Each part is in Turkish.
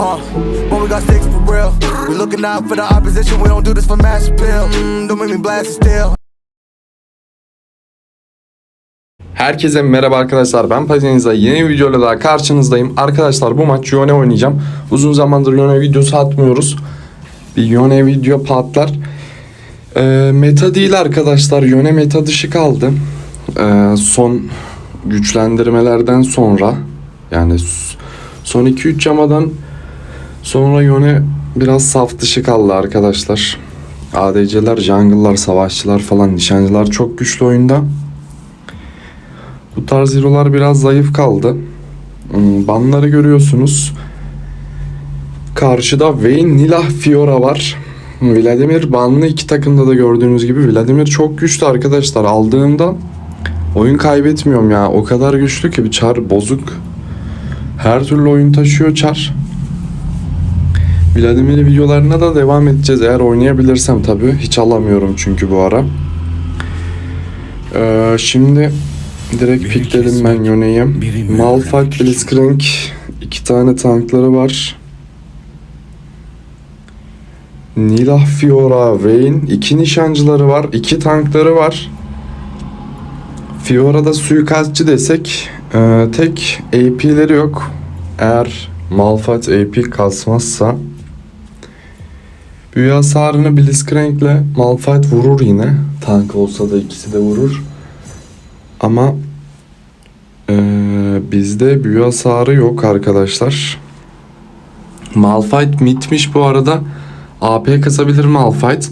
Uh, when we got sticks for real. We looking out for the opposition. We don't do this for mass appeal. Mm, don't make me blast it still. Herkese merhaba arkadaşlar ben Paziniza yeni bir videoyla daha karşınızdayım. Arkadaşlar bu maç Yone oynayacağım. Uzun zamandır Yone videosu atmıyoruz. Bir Yone video patlar. Ee, meta değil arkadaşlar. Yone meta dışı kaldı. Ee, son güçlendirmelerden sonra yani son 2-3 yamadan sonra Yone biraz saf dışı kaldı arkadaşlar. ADC'ler, jungle'lar, savaşçılar falan nişancılar çok güçlü oyunda. Bu tarz hero'lar biraz zayıf kaldı. Hmm, Banları görüyorsunuz. Karşıda Vayne, Nilah, Fiora var. Vladimir banlı iki takımda da gördüğünüz gibi Vladimir çok güçlü arkadaşlar. Aldığımda oyun kaybetmiyorum ya. O kadar güçlü ki bir çar bozuk. Her türlü oyun taşıyor çar. Vladimir videolarına da devam edeceğiz eğer oynayabilirsem tabii. Hiç alamıyorum çünkü bu ara. Ee, şimdi direkt pikledim ben Yone'yi. Malphite, Blitzcrank iki tane tankları var. Nilah, Fiora, Vayne iki nişancıları var. iki tankları var. Fiora'da suikastçı desek e, tek AP'leri yok. Eğer Malphite AP kasmazsa Büyü hasarını Blitzcrank'le Malphite vurur yine. Tank olsa da ikisi de vurur. Ama eee, bizde büyü hasarı yok arkadaşlar. Malphite mitmiş bu arada. AP kasabilir Malphite.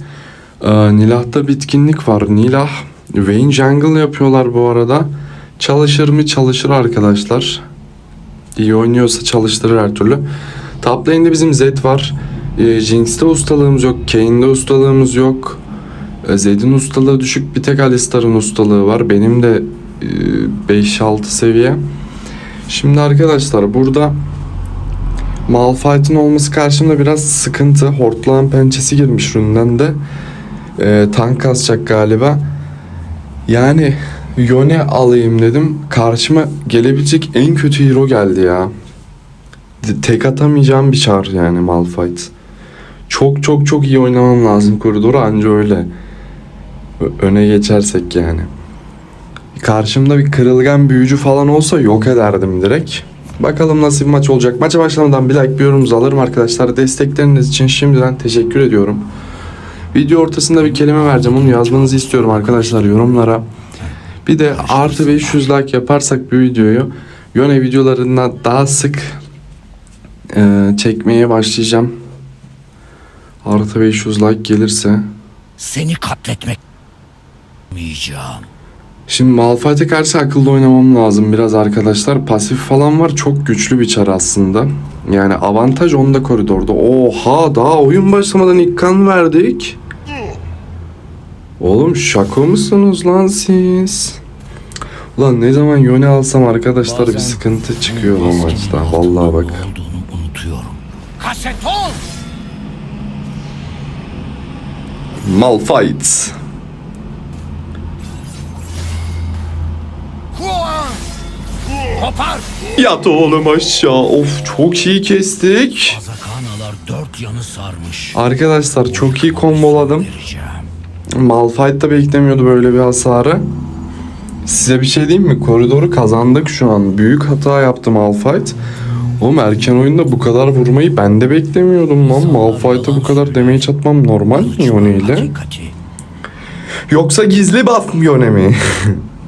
Eee, Nilah'ta bitkinlik var. Nilah Vayne Jungle yapıyorlar bu arada. Çalışır mı? Çalışır arkadaşlar. İyi oynuyorsa çalıştırır her türlü. Top lane'de bizim Zed var. E, Jinx'te ustalığımız yok. Kane'de ustalığımız yok. E, Zed'in ustalığı düşük. Bir tek Alistar'ın ustalığı var. Benim de e, 5-6 seviye. Şimdi arkadaşlar burada Malphite'ın olması karşımda biraz sıkıntı. Hortlağın pençesi girmiş ründen de. E, tank kasacak galiba. Yani Yone alayım dedim. Karşıma gelebilecek en kötü hero geldi ya. Tek atamayacağım bir çar yani Malphite. Çok çok çok iyi oynamam lazım koridoru anca öyle. Öne geçersek yani. Karşımda bir kırılgan büyücü falan olsa yok ederdim direkt. Bakalım nasıl bir maç olacak. Maça başlamadan bir like bir yorumunuzu alırım arkadaşlar. Destekleriniz için şimdiden teşekkür ediyorum. Video ortasında bir kelime vereceğim. Onu yazmanızı istiyorum arkadaşlar yorumlara. Bir de artı 500 like yaparsak bir videoyu Yone videolarından daha sık e, çekmeye başlayacağım. Artı 500 like gelirse. Seni katletmek yiyeceğim. Şimdi Malphite'e karşı akıllı oynamam lazım biraz arkadaşlar. Pasif falan var. Çok güçlü bir çar aslında. Yani avantaj onda koridorda. Oha daha oyun başlamadan ilk kan verdik. Oğlum şaka mısınız lan siz? Ulan ne zaman yöne alsam arkadaşlar bir Bazen sıkıntı çıkıyor bu maçta. Vallahi bak. ne olduğunu Kuan! Kopar! Yat oğlum aşağı. Of çok iyi kestik. Dört yanı sarmış. Arkadaşlar çok iyi komboladım. Malphite da beklemiyordu böyle bir hasarı. Size bir şey diyeyim mi? Koridoru kazandık şu an. Büyük hata yaptı Malphite. Oğlum erken oyunda bu kadar vurmayı ben de beklemiyordum lan. Malphite'a bu kadar damage atmam normal mi Yone ile? Yoksa gizli buff mı Yone mi?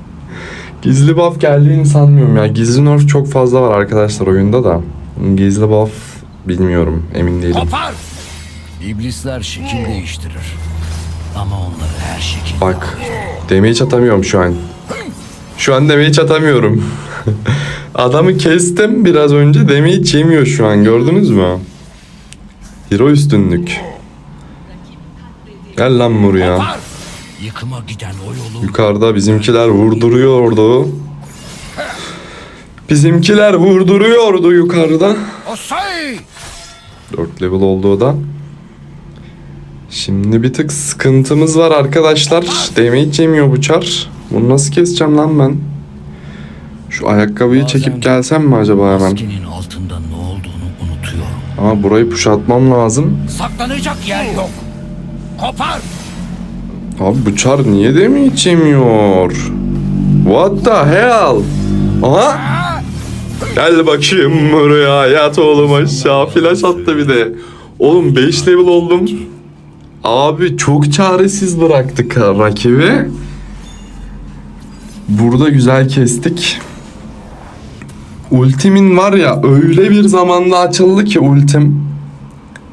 gizli buff geldiğini sanmıyorum ya. Gizli nerf çok fazla var arkadaşlar oyunda da. Gizli buff bilmiyorum. Emin değilim. Kopar! İblisler şekil değiştirir. Ama onları her şekilde Bak. Damage atamıyorum şu an. Şu an damage atamıyorum. Adamı kestim biraz önce damage yemiyor şu an gördünüz mü? Hero üstünlük. Gel lan buraya. Yukarıda bizimkiler vurduruyordu. Bizimkiler vurduruyordu yukarıda. Osay! 4 level oldu o da. Şimdi bir tık sıkıntımız var arkadaşlar. Damage yemiyor bu çar. Bunu nasıl keseceğim lan ben? Şu ayakkabıyı Bazen çekip gelsem mi acaba hemen? Maskenin altında ne olduğunu unutuyorum. Ama burayı puşatmam lazım. Saklanacak yer yok. Kopar. Abi bu çar niye de mi içemiyor? What the hell? Aha! Gel bakayım buraya yat oğlum aşağı flash attı bir de. Oğlum 5 level oldum. Abi çok çaresiz bıraktık rakibi. Burada güzel kestik. Ultimin var ya öyle bir zamanda açıldı ki ultim.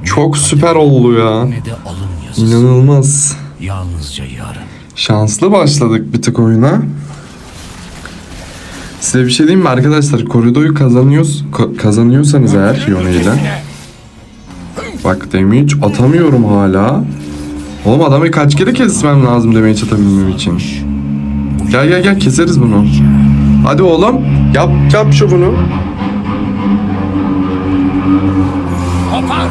Çok süper oldu ya. İnanılmaz. Yalnızca yarın. Şanslı başladık bir tık oyuna. Size bir şey diyeyim mi arkadaşlar? Koridoyu kazanıyoruz, ka- kazanıyorsanız eğer Yone ile. Bak damage atamıyorum hala. Oğlum adamı kaç kere kesmem lazım damage atabilmem için. Gel gel gel keseriz bunu. Hadi oğlum yap yap şu bunu. Kopar.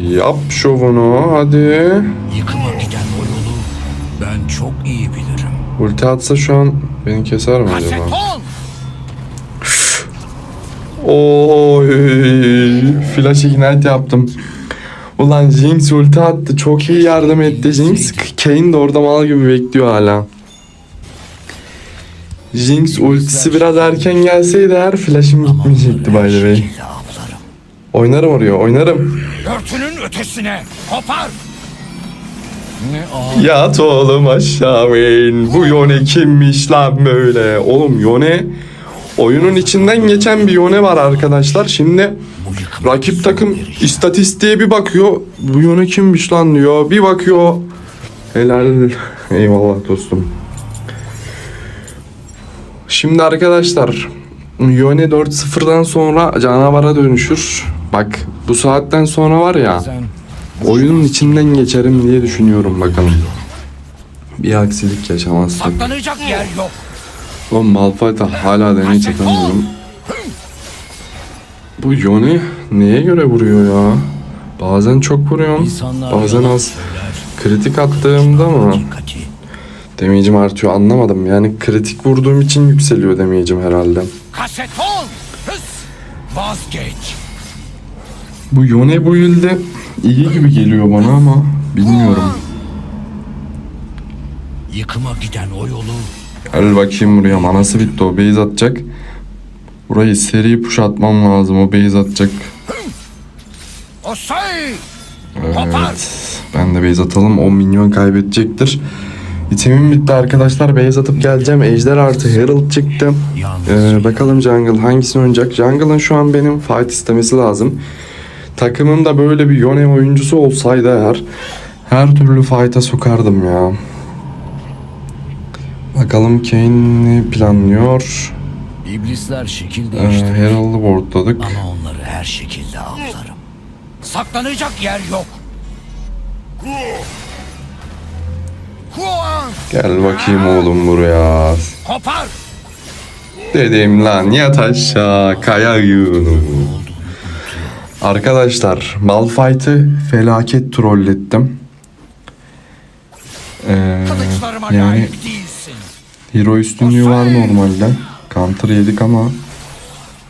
Yap şovunu hadi. Yıkıma giden o yolu ben çok iyi bilirim. Ulti atsa şu an beni keser mi acaba? Oy, flash ignite yaptım. Ulan Jinx ulti attı. Çok iyi yardım etti Jinx. Kane de orada mal gibi bekliyor hala. Jinx ultisi biraz erken gelseydi her flash'ım Ama gitmeyecekti by the way. Oynarım oraya oynarım. Örtünün ötesine. Kopar. Yat oğlum aşağı in. Bu Yone kimmiş lan böyle. Oğlum Yone oyunun içinden geçen bir Yone var arkadaşlar. Şimdi Rakip takım istatistiğe bir bakıyor. Bu yöne kimmiş lan diyor. Bir bakıyor. Helal. Eyvallah dostum. Şimdi arkadaşlar Yone 4-0'dan sonra canavara dönüşür. Bak bu saatten sonra var ya oyunun içinden geçerim diye düşünüyorum bakalım. Bir aksilik yaşamazsak. saklanacak yer yok. Oğlum Malphite'a hala deney çatamıyorum. Bu Yone neye göre vuruyor ya? Bazen çok vuruyorum. Bazen az. Kritik attığımda mı? Damage'im artıyor anlamadım. Yani kritik vurduğum için yükseliyor damage'im herhalde. Kaseton. Hız. Vazgeç. Bu Yone bu yılda iyi gibi geliyor bana ama bilmiyorum. Yıkıma giden o yolu Gel bakayım buraya manası bitti o base atacak. Burayı seri push atmam lazım o base atacak. Evet. Ben de base atalım. 10 milyon kaybedecektir. İtemim bitti arkadaşlar. Base atıp geleceğim. Ejder artı Herald çıktı. Ee, bakalım Jungle hangisini oynayacak? Jungle'ın şu an benim fight istemesi lazım. Takımımda böyle bir Yone oyuncusu olsaydı eğer her türlü fight'a sokardım ya. Bakalım Kane ne planlıyor? İblisler şekil Ee, değiştirir. Herald'ı boardladık. Ama onları her şekilde avlarım. Saklanacak yer yok. Gel bakayım oğlum buraya. Kopar! Dedim lan yat aşağı kaya yığını. Arkadaşlar Malphite'ı felaket trollettim. Ee, yani. Hero üstünlüğü var normalde. Counter yedik ama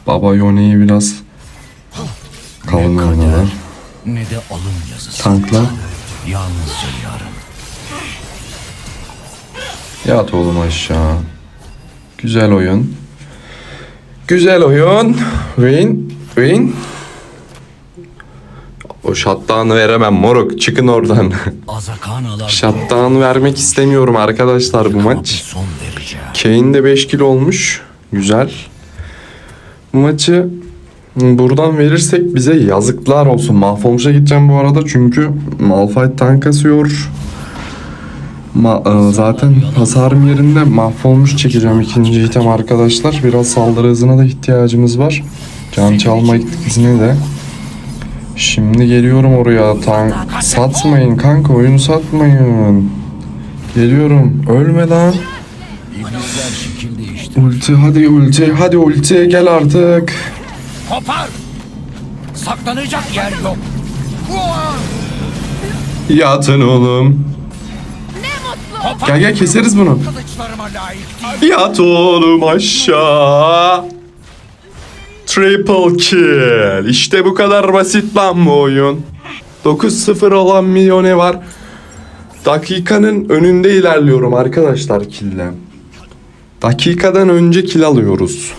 Baba Yone'yi biraz kalın oynadılar. ne de alın yazısı. Tankla Yalnızca yarın. yat oğlum aşağı. Güzel oyun. Güzel oyun. Win. Win. O shutdown'ı veremem moruk. Çıkın oradan. Shutdown vermek istemiyorum arkadaşlar bu maç. Kane de 5 kilo olmuş. Güzel. Bu maçı buradan verirsek bize yazıklar olsun. Mahvolmuş'a gideceğim bu arada çünkü Malphite tank kasıyor. Ma- e, zaten hasarım yerinde mahvolmuş çekeceğim ikinci item arkadaşlar. Biraz saldırı hızına da ihtiyacımız var. Can çalma izine de. Şimdi geliyorum oraya. Tank satmayın kanka oyunu satmayın. Geliyorum. Ölme lan. Ulti hadi ulti hadi ulti gel artık. Kopar! Saklanacak yer yok. Yatın oğlum. Ne mutlu Gel gel keseriz bunu. Yat oğlum aşağı. Triple kill. İşte bu kadar basit lan bu oyun. 9-0 olan milyone var. Dakikanın önünde ilerliyorum arkadaşlar kille. Dakikadan önce kill alıyoruz.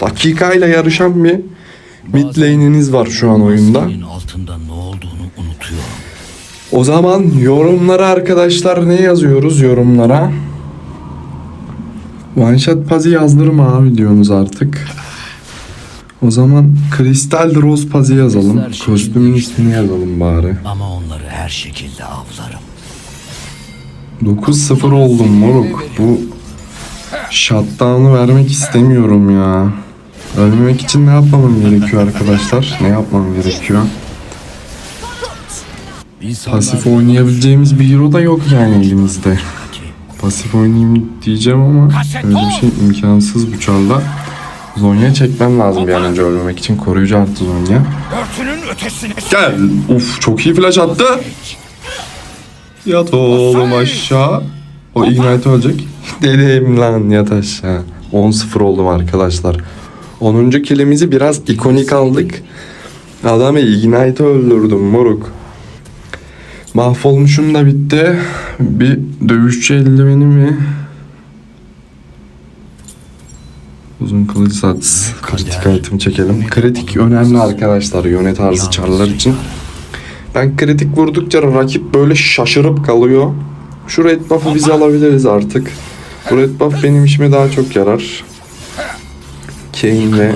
Dakikayla yarışan bir mid lane'iniz var şu an oyunda. O zaman yorumlara arkadaşlar ne yazıyoruz yorumlara? One shot pazi yazdırma abi diyorsunuz artık. O zaman Kristal Rose pazi yazalım. Kostümün ismini yazalım bari. Ama onları her şekilde avlarım. 9-0 oldum moruk. Bu shutdown'u vermek istemiyorum ya. Ölmemek için ne yapmamam gerekiyor arkadaşlar? Ne yapmam gerekiyor? Pasif oynayabileceğimiz bir hero da yok yani elimizde. Pasif oynayayım diyeceğim ama öyle bir şey imkansız bu çarda. Zonya çekmem lazım bir an önce ölmemek için. Koruyucu artı Zonya. Gel. Uf çok iyi flash attı. Yat oğlum aşağı. O ignite ölecek. Dedim lan yat aşağı. 10-0 oldum arkadaşlar. 10. kilimizi biraz ikonik aldık. Adamı ignite öldürdüm moruk. Mahvolmuşum da bitti. Bir dövüşçü eldiveni mi? Uzun kılıç sats. Kritik item çekelim. Kritik önemli arkadaşlar yönet tarzı çarlar için. Ben kritik vurdukça rakip böyle şaşırıp kalıyor. Şu red buff'ı biz alabiliriz artık. Bu red buff benim işime daha çok yarar. Kane ve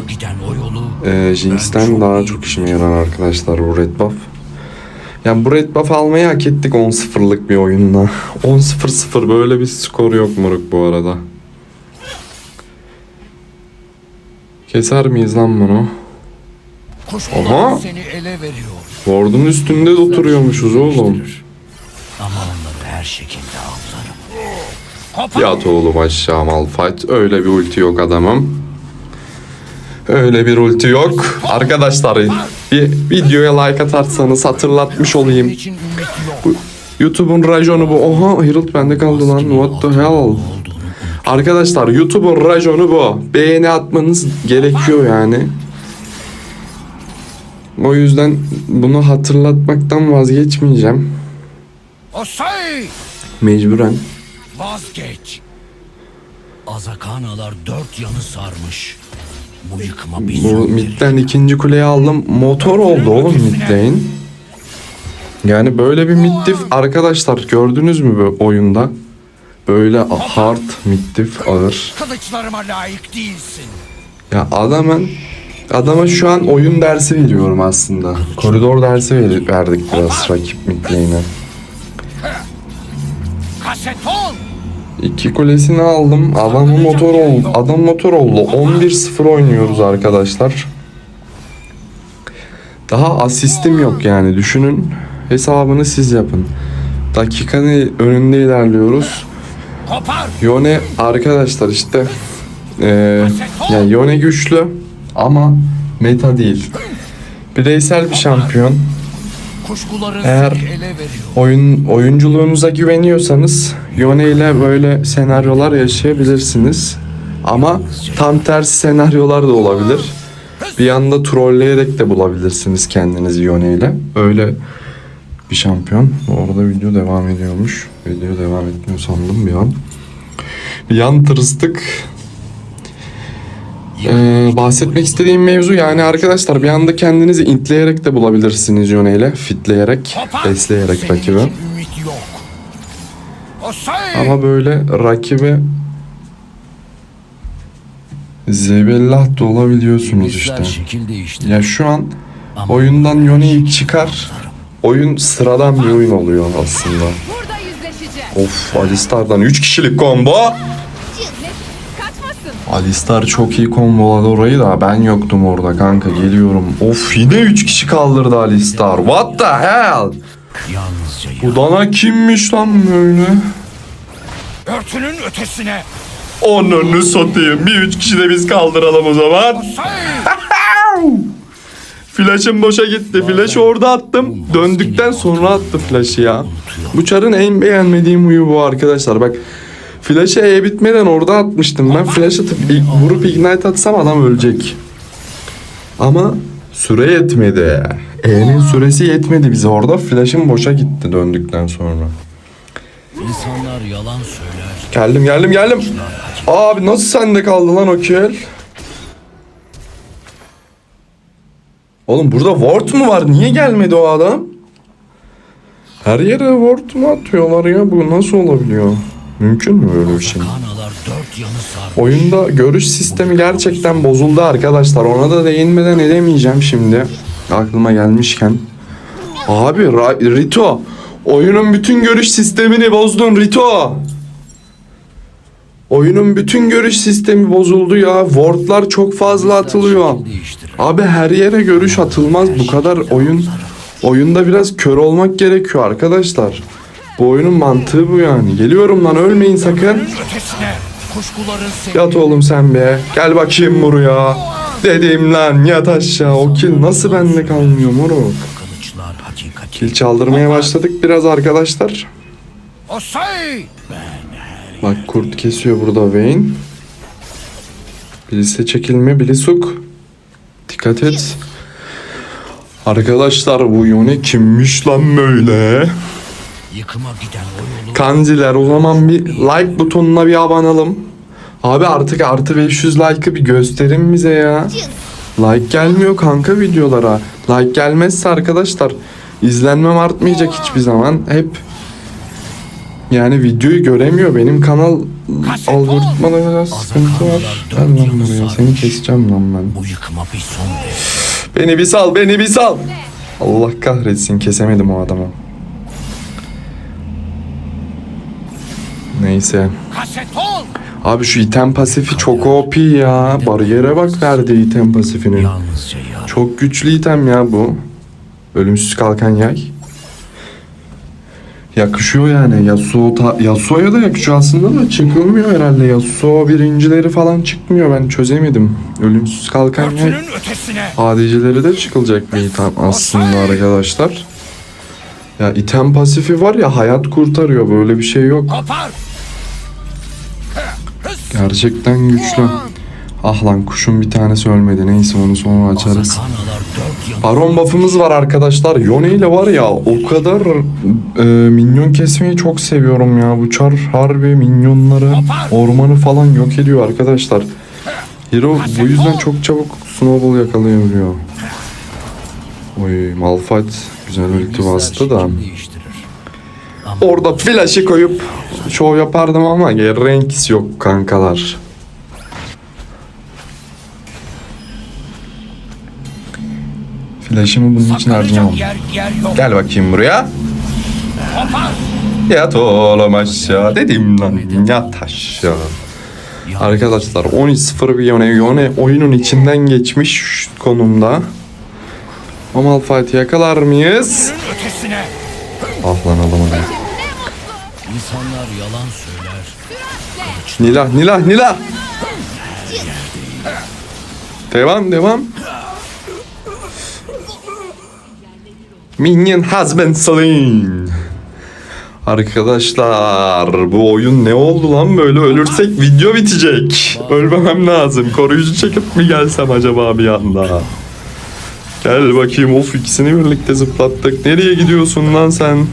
e, Jinx'ten daha çok işime yarar arkadaşlar bu red buff. Yani bu red buff almayı hak ettik 10-0'lık bir oyunla. 10-0-0 böyle bir skor yok moruk bu arada. Keser miyiz lan bunu? Aha. Ward'un üstünde de oturuyormuşuz oğlum. Ama onları her şekilde avlarım. Yat oğlum aşağı Malphite. Öyle bir ulti yok adamım. Öyle bir ulti yok. Arkadaşlar bir videoya like atarsanız hatırlatmış olayım. Bu YouTube'un rajonu bu. Oha Herald bende kaldı lan. What the hell? Arkadaşlar YouTube'un rajonu bu. Beğeni atmanız gerekiyor yani. O yüzden bunu hatırlatmaktan vazgeçmeyeceğim. Mecburen. Vazgeç. Azakanalar dört yanı sarmış. Bu yıkma bir Bu midden ikinci kuleyi aldım. Motor oldu oğlum midlane. Yani böyle bir middif arkadaşlar gördünüz mü bu oyunda? Böyle hard middif ağır. Kılıçlarıma layık değilsin. Ya adamın adama şu an oyun dersi veriyorum aslında. Koridor dersi verdik biraz rakip midlane'e. Kasetol! 2 kulesini aldım. Adam motor oldu. Adam motor oldu. 11-0 oynuyoruz arkadaşlar. Daha asistim yok yani düşünün. Hesabını siz yapın. Dakikanın önünde ilerliyoruz. Yone arkadaşlar işte ee, yani Yone güçlü ama meta değil. Bireysel bir şampiyon. Eğer-. Oyun oyunculuğunuza güveniyorsanız Yone ile böyle senaryolar yaşayabilirsiniz. Ama tam tersi senaryolar da olabilir. Bir anda trolleyerek de bulabilirsiniz kendinizi Yone ile. Öyle bir şampiyon. Bu arada video devam ediyormuş. Video devam etmiyor sandım bir an. Bir an. Ee, bahsetmek istediğim mevzu yani arkadaşlar bir anda kendinizi intleyerek de bulabilirsiniz Yone ile. Fitleyerek, besleyerek rakibi. Ama böyle rakibe zebellah da olabiliyorsunuz işte. Ya şu an oyundan Yone'yi çıkar. Oyun sıradan bir oyun oluyor aslında. Of Alistar'dan 3 kişilik combo. Alistar çok iyi komboladı orayı da ben yoktum orada kanka geliyorum. Of yine 3 kişi kaldırdı Alistar. What the hell? Bu dana kimmiş lan böyle? örtünün ötesine. Onunu satayım. Bir üç kişi de biz kaldıralım o zaman. Flash'ım boşa gitti. Flash'ı orada attım. Döndükten sonra attı flash'ı ya. Bu çarın en beğenmediğim huyu bu arkadaşlar. Bak Flash'ı E bitmeden orada atmıştım ben. Flash atıp ilk vurup ignite atsam adam ölecek. Ama süre yetmedi. E'nin süresi yetmedi bize orada. Flash'ım boşa gitti döndükten sonra. İnsanlar yalan söyler. Geldim geldim geldim. Abi nasıl sende kaldı lan o kill? Oğlum burada ward mu var? Niye gelmedi o adam? Her yere ward mu atıyorlar ya? Bu nasıl olabiliyor? Mümkün mü böyle bir şey? Oyunda görüş sistemi gerçekten bozuldu arkadaşlar. Ona da değinmeden edemeyeceğim şimdi. Aklıma gelmişken. Abi Rito. Oyunun bütün görüş sistemini bozdun Rito. Oyunun bütün görüş sistemi bozuldu ya. Wardlar çok fazla atılıyor. Abi her yere görüş atılmaz. Bu kadar oyun oyunda biraz kör olmak gerekiyor arkadaşlar. Bu oyunun mantığı bu yani. Geliyorum lan ölmeyin sakın. Yat oğlum sen be. Gel bakayım buraya. Dedim lan yat aşağı. O kill nasıl bende kalmıyor moruk? Kill çaldırmaya başladık biraz arkadaşlar. Osay! Bak kurt kesiyor burada Vayne. Bilise çekilme Bilisuk. Dikkat et. Arkadaşlar bu Yone kimmiş lan böyle? Yıkıma giden o yolu Kanziler o zaman bir like butonuna bir abanalım. Abi artık artı 500 like'ı bir gösterin bize ya. Like gelmiyor kanka videolara. Like gelmezse arkadaşlar izlenmem artmayacak hiçbir zaman. Hep yani videoyu göremiyor. Benim kanal algoritmada biraz sıkıntı var. Gel lan buraya seni keseceğim lan ben. bu yıkıma bir son ver. Beni bir sal beni bir sal. Allah kahretsin kesemedim o adamı. Neyse. Abi şu item pasifi çok OP ya. Bariyere bak verdi item pasifini. Çok güçlü item ya bu. Ölümsüz kalkan yay. Yakışıyor yani. Yasuo ta- Yasuo'ya da yakışıyor aslında da çıkılmıyor herhalde. Yasuo birincileri falan çıkmıyor. Ben çözemedim. Ölümsüz kalkan yay. ADC'lere de çıkılacak bir item aslında arkadaşlar. Ya item pasifi var ya hayat kurtarıyor. Böyle bir şey yok. Kopar! Gerçekten güçlü. Ah lan kuşun bir tanesi ölmedi. Neyse onu sonra açarız. Baron buff'ımız var arkadaşlar. Yone ile var ya o kadar e, minyon kesmeyi çok seviyorum ya. Bu çar harbi minyonları, ormanı falan yok ediyor arkadaşlar. Hero bu yüzden çok çabuk snowball yakalayabiliyor. Oy Malphite güzel ulti bastı da. Orada flash'ı koyup show yapardım ama renks yok kankalar. Flash'ımı bunun için harcamam. Gel bakayım buraya. Yat oğlum aşağı dedim lan yat aşağı. Arkadaşlar 13-0 bir yöne yöne oyunun içinden geçmiş konumda. O Malphite'i yakalar mıyız? Ah lan alamadım. İnsanlar yalan söyler. Nilah Nilah Nilah. Devam devam. Minion has been slain. Arkadaşlar bu oyun ne oldu lan böyle ölürsek video bitecek. Ölmemem lazım. Koruyucu çekip mi gelsem acaba bir anda? Gel bakayım of ikisini birlikte zıplattık. Nereye gidiyorsun lan sen?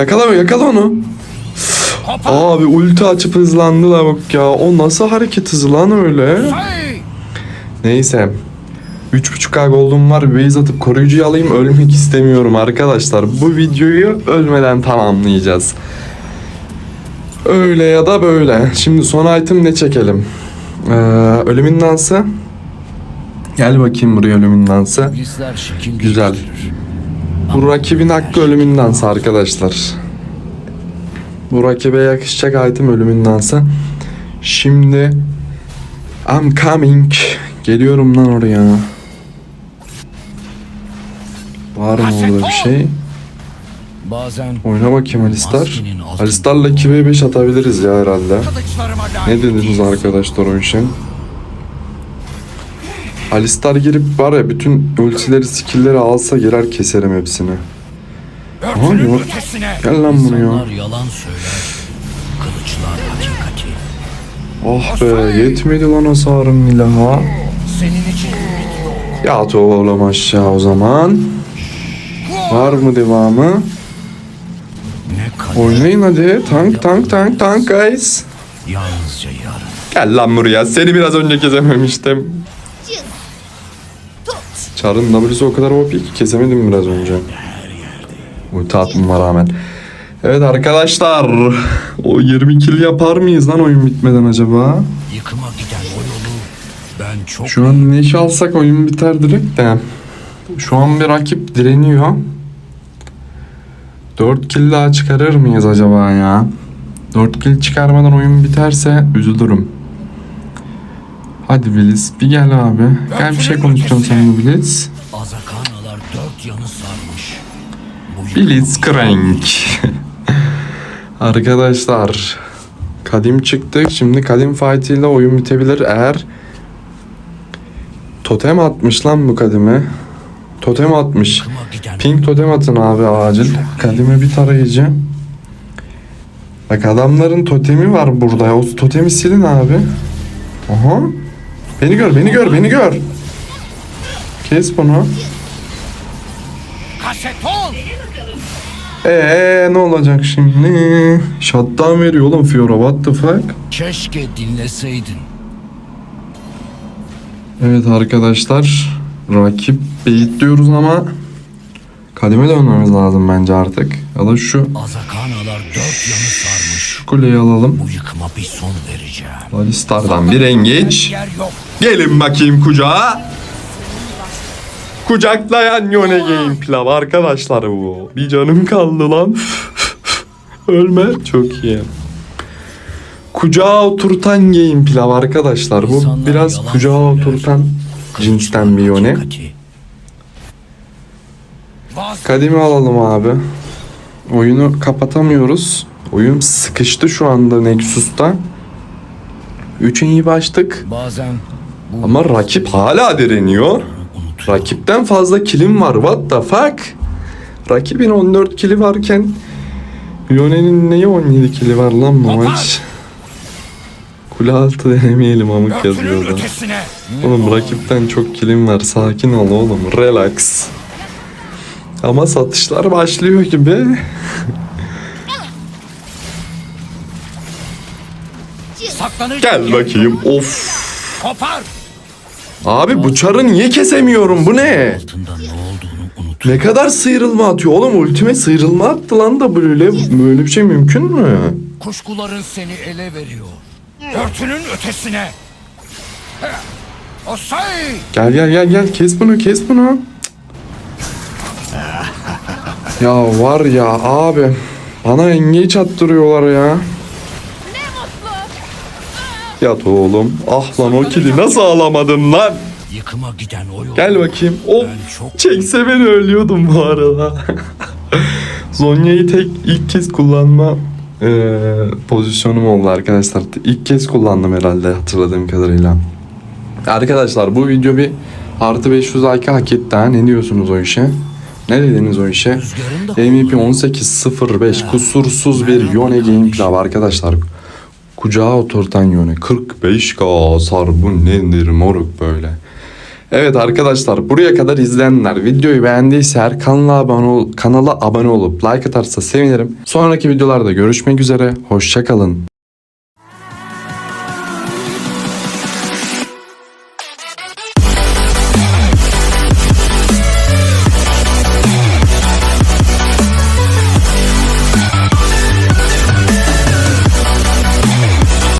Yakala yakala onu. Abi ulti açıp hızlandı la bak ya. O nasıl hareket hızı lan öyle? Neyse. 3.5k gold'um var. Base atıp koruyucuyu alayım. Ölmek istemiyorum arkadaşlar. Bu videoyu ölmeden tamamlayacağız. Öyle ya da böyle. Şimdi son item ne çekelim? Ee, ölümün dansı. Gel bakayım buraya ölümün dansı. Güzel. Bu rakibin hakkı ölümün dansı arkadaşlar. Bu rakibe yakışacak item ölümün dansı. Şimdi I'm coming. Geliyorum lan oraya. Var mı orada bir şey? Bazen Oyna bakayım Alistar. Alistar'la 2v5 atabiliriz ya herhalde. Ne dediniz arkadaşlar o işe? Alistar girip var ya bütün ultileri skillleri alsa girer keserim hepsini. Aha yok. Gel lan buraya. İnsanlar yalan söyler. Kılıçlar hakikati. Oh be yetmedi lan hasarım Nilah'a. Senin için. Yat oğlum aşağı o zaman. Var mı devamı? Oynayın hadi. Tank tank tank tank guys. Yalnızca yarın. Gel lan buraya. Seni biraz önce kesememiştim. Çar'ın W'su o kadar OP ki kesemedim biraz önce. Ulti atmama rağmen. Evet arkadaşlar. O 20 kill yapar mıyız lan oyun bitmeden acaba? Yıkıma giden o yolu ben çok Şu an ne iş alsak oyun biter direkt de. Şu an bir rakip direniyor. 4 kill daha çıkarır mıyız acaba ya? 4 kill çıkarmadan oyun biterse üzülürüm. Hadi Blitz bir gel abi. Gel bir şey konuşacağım seninle Blitz. Azakanalar dört yanı sarmış. Bu yıkıma Blitzcrank. Arkadaşlar Kadim çıktık. Şimdi Kadim fight ile oyun bitebilir eğer Totem atmış lan bu Kadime. Totem atmış. Pink totem atın abi acil. Kadime bir tarayıcı. Bak adamların totemi var burada. O totemi silin abi. Aha. Beni gör, beni gör, beni gör. Kes bunu. kaseton. Eee ne olacak şimdi? Shutdown veriyor oğlum Fiora what the fuck? Keşke dinleseydin. Evet arkadaşlar rakip beyitliyoruz ama kadime dönmemiz lazım bence artık. Ya da şu kuleyi alalım. Bu yıkıma bir son vereceğim. Alistar'dan bir engeç. Gelin bakayım kucağa. Kucaklayan Yone Game Pilav arkadaşlar bu. Bir canım kaldı lan. Ölme. Çok iyi. Kucağa oturtan Game Pilav arkadaşlar. Bu biraz kucağa oturtan cinsten bir Yone. Kadimi alalım abi. Oyunu kapatamıyoruz. Oyun sıkıştı şu anda Nexus'ta. 3'ün iyi başladık. Bazen Ama rakip hala direniyor. Rakipten fazla kilim var. What the fuck? Rakibin 14 kili varken Yone'nin neye 17 kili var lan bu maç? Kule altı denemeyelim amık yazıyordu. ötesine. Oğlum rakipten çok kilim var. Sakin ol oğlum. Relax. Ama satışlar başlıyor gibi. Saklanacak Gel bakayım. Of. Kopar. Abi bu çarı niye kesemiyorum? Bu ne? Ne kadar sıyrılma atıyor oğlum ultime sıyrılma attı lan da böyle böyle bir şey mümkün mü? Kuşkuların seni ele veriyor. Örtünün ötesine. Osay. Gel gel gel gel kes bunu kes bunu. ya var ya abi bana engeyi çattırıyorlar ya. Yat oğlum. Ah lan o kili nasıl alamadın lan? Yıkıma giden o yol. Gel bakayım. Of Ben çok çekse ben ölüyordum bu arada. Zonya'yı tek ilk kez kullanma eee, pozisyonum oldu arkadaşlar. İlk kez kullandım herhalde hatırladığım kadarıyla. Arkadaşlar bu video bir artı 500 like hak etti ha. Ne diyorsunuz o işe? Ne dediniz o işe? MVP 1805 kusursuz bir Yone gameplay arkadaşlar. Kucağa oturtan Yone 45k hasar bu nedir moruk böyle. Evet arkadaşlar buraya kadar izleyenler videoyu beğendiyse kanala abone, ol, kanala abone olup like atarsa sevinirim. Sonraki videolarda görüşmek üzere. Hoşçakalın.